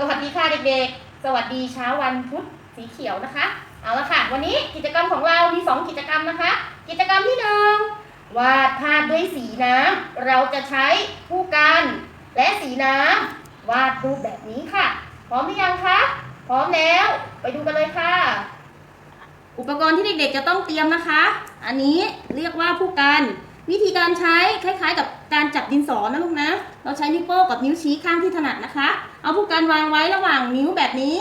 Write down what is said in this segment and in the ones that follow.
สวัสดีค่ะเด็กๆ สวัสดีเช้าวันพุธสีเขียวนะคะ เอาละค่ะ วันนี้กิจกรรมของเรามี 2 กิจกรรมนะคะ กิจกรรมที่หนึ่งวาดภาพด้วยสีน้ำเราจะใช้ผู้กันและสีน้ำวาดรูปแบบนี้ค่ะ พร้อมหรือยังคะพร้อมแล้ว ไปดูกันเลยค่ะ อุปกรณ์ที่เด็กๆจะต้องเตรียมนะคะ อันนี้เรียกว่าผู้กัน วิธีการใช้คล้ายๆ กับการจับดินสอนะลูกนะ เราใช้นิ้วโป้งกับนิ้วชี้ข้างที่ถนัดนะคะ เอาผู้กันวางไว้ระหว่างนิ้วแบบนี้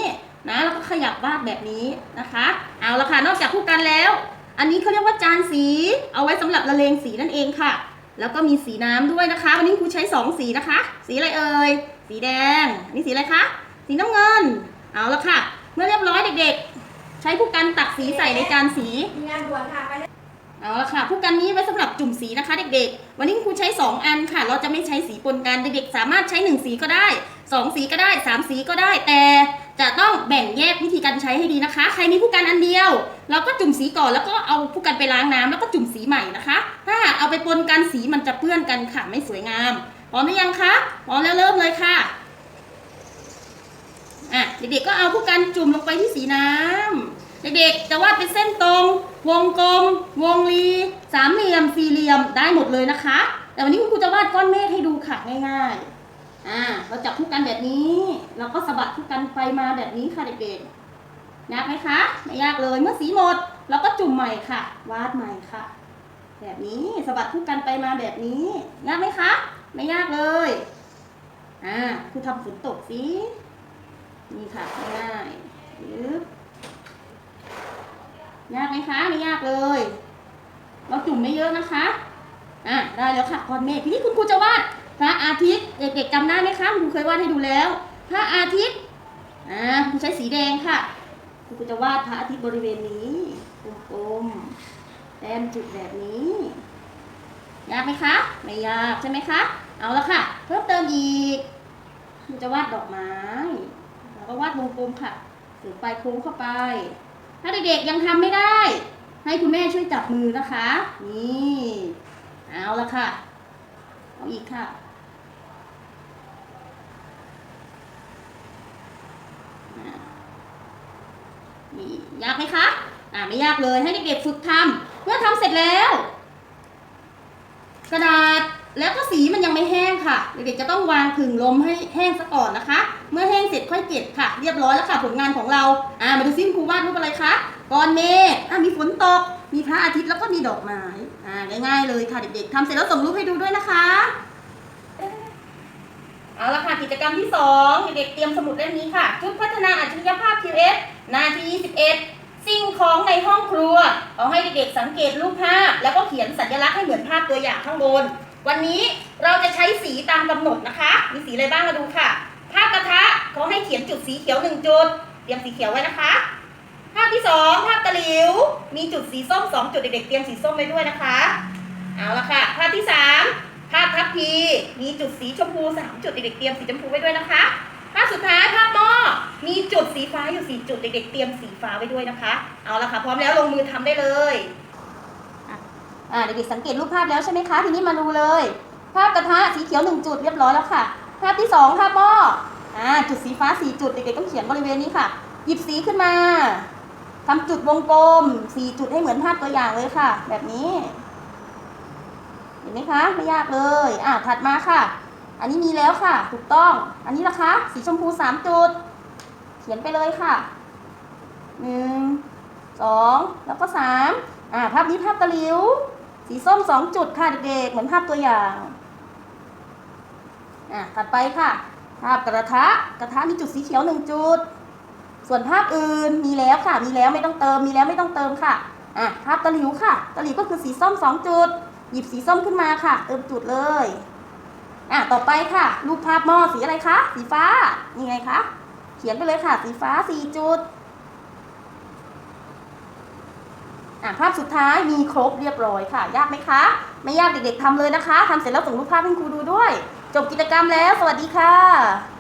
นะแล้วก็ขยับวาดแบบนี้นะคะ เอาละค่ะนอกจากผู้กันแล้ว อันนี้เขาเรียกว่าจานสี เอาไว้สำหรับละเลงสีนั่นเองค่ะ แล้วก็มีสีน้ำด้วยนะคะ วันนี้ครูใช้สองสีนะคะ สีอะไรเอ่ยสีแดงนนี้สีอะไรคะสีน้ำเงิน เอาละค่ะ เมื่อเรียบร้อยเด็กๆ ใช้ผู้กันตักสีใส่ในจานสีมีงานด่วนค่ะไปเลย เอาละค่ะผู้กันนี้ไว้สำหรับจุ่มสีนะคะ เด็กๆ วันนี้ครูใช้ 2 อันค่ะ เราจะไม่ใช้สีปนกันเด็กๆ สามารถใช้ 1 สีก็ได้ 2 สีก็ได้ 3 สีก็ได้ แต่จะต้องแบ่งแยกวิธีการใช้ให้ดีนะคะ ใครมีผู้กันอันเดียว เราก็จุ่มสีก่อนแล้วก็เอาผู้กันไปล้างน้ำแล้วก็จุ่มสีใหม่นะคะ ถ้าหากเอาไปปนกันสีมันจะเปื้อนกันค่ะไม่สวยงามพร้อมหรือยังคะพร้อมแล้วเริ่มเลยค่ะอะเด็กๆก็เอาผู้กันจุ่มลงไปที่สีน้ำเด็กๆจะวาดเป็นเส้นตรง วงกลม วงรีสามเหลี่ยม สี่เหลี่ยมได้หมดเลยนะคะ แต่วันนี้คุณครูจะวาดก้อนเมฆให้ดูค่ะง่ายๆอ่าเราจับผู้กันแบบนี้เราก็สะบัดผู้กันไปมาแบบนี้ค่ะเด็กๆยากไหมคะไม่ยากเลยเมื่อสีหมดเราก็จุ่มใหม่ค่ะ วาดใหม่ค่ะ แบบนี้สะบัดผู้กันไปมาแบบนี้ยากไหมคะ ไม่ยากเลยอ่าครูทำฝนตกสินี่ค่ะง่ายๆปึ๊บ ยากไหมคะ ไม่ยากเลย เราจุ่มไม่เยอะนะคะ อะ ได้แล้วค่ะก้อนเมฆทีนี้คุณครูจะวาดพระอาทิตย์ เด็กๆจำได้ไหมคะคุณครูเคยวาดให้ดูแล้ว พระอาทิตย์ อ่าครูใช้สีแดงค่ะ คุณครูจะวาดพระอาทิตย์บริเวณนี้กลมๆแต้มจุดแบบนี้ ยากไหมคะ ไม่ยากใช่ไหมคะ เอาละค่ะ เพิ่มเติมอีกครูจะวาดดอกไม้ แล้วก็วาดวงกลมค่ะถึงปลายโค้งเข้าไป ถ้าเด็กๆยังทำไม่ได้ ให้คุณแม่ช่วยจับมือนะคะ นี่เอาละค่ะ เอาอีกค่ะ นี่ยากไหมคะ อ่าไม่ยากเลยให้เด็กๆฝึกทำเมื่อทำเสร็จแล้ว กระดาษ แล้วก็สีมันยังไม่แห้งค่ะเด็กๆจะต้องวางผึ่งลมให้แห้งซะก่อนนะคะ เมื่อแห้งเสร็จค่อยเก็บค่ะ เรียบร้อยแล้วค่ะผลงานของเราอ่ามาดูซิครูวาดรูปอะไรคะก้อนเมฆอ่ามีฝนตก มีพระอาทิตย์แล้วก็มีดอกไม้อ่าง่ายๆเลยค่ะเด็กๆทำเสร็จแล้วส่งรูปให้ดูด้วยนะคะเอาละค่ะกิจกรรมที่2เด็กๆเตรียมสมุดเล่มนี้ค่ะ ชุดพัฒนาอัจฉริยภาพ QS หนาที21 สิ่งของในห้องครัว เอาให้เด็กๆสังเกตรูปภาพ แล้วก็เขียนสัญลักษณ์ให้เหมือนภาพตัวอย่างข้างบน วันนี้เราจะใช้สีตามกำหนดนะคะ มีสีอะไรบ้างมาดูค่ะภาพกระทะเขาให้เขียนจุดสีเขียวหนึ่งจุดเตรียมสีเขียวไว้นะคะภาพที่สองภาพตะหลิว มีจุดสีส้มสองจุดเด็กๆเตรียมสีส้มไว้ด้วยนะคะเอาละค่ะภาพที่สามภาพทัพพีมีจุดสีชมพูสามจุดเด็กๆเตรียมสีชมพูไว้ด้วยนะคะภาพสุดท้ายภาพหม้อมีจุดสีฟ้าอยู่สี่จุดเด็กๆเตรียมสีฟ้าไว้ด้วยนะคะ เอาละค่ะพร้อมแล้วลงมือทำได้เลย อ่าเด็กๆสังเกตรูปภาพแล้วใช่ไหมคะ ทีนี้มาดูเลย ภาพกระทะสีเขียวหนึ่งจุดเรียบร้อยแล้วค่ะ ภาพที่สองภาพหม้ออ่าจุดสีฟ้าสี่จุดเด็กๆต้องเขียนบริเวณนี้ค่ะ หยิบสีขึ้นมาทำจุดวงกลมสี่จุดให้เหมือนภาพตัวอย่างเลยค่ะ แบบนี้เห็นไหมคะไม่ยากเลยอ่าถัดมาค่ะ อันนี้มีแล้วค่ะ ถูกต้อง อันนี้ล่ะคะ สีชมพูสามจุด เขียนไปเลยค่ะหนึ่งสองแล้วก็สามอ่าภาพนี้ภาพตะลิว สีส้มสองจุดค่ะเด็กๆ เหมือนภาพตัวอย่างอะถัดไปค่ะ ภาพกระทะ กระทะมีจุดสีเขียวหนึ่งจุด ส่วนภาพอื่นมีแล้วค่ะ มีแล้วไม่ต้องเติม มีแล้วไม่ต้องเติมค่ะอะภาพตะหลิวค่ะ ตะหลิวก็คือสีส้มสองจุด หยิบสีส้มขึ้นมาค่ะ เติมจุดเลยอะต่อไปค่ะ รูปภาพหม้อสีอะไรคะ สีฟ้า นี่ไงคะ เขียนไปเลยค่ะ สีฟ้าสี่จุด อะภาพสุดท้ายมีครบเรียบร้อยค่ะ ยากไหมคะ ไม่ยากเด็กๆทำเลยนะคะทำเสร็จแล้วส่งรูปภาพให้ครูดูด้วย จบกิจกรรมแล้ว สวัสดีค่ะ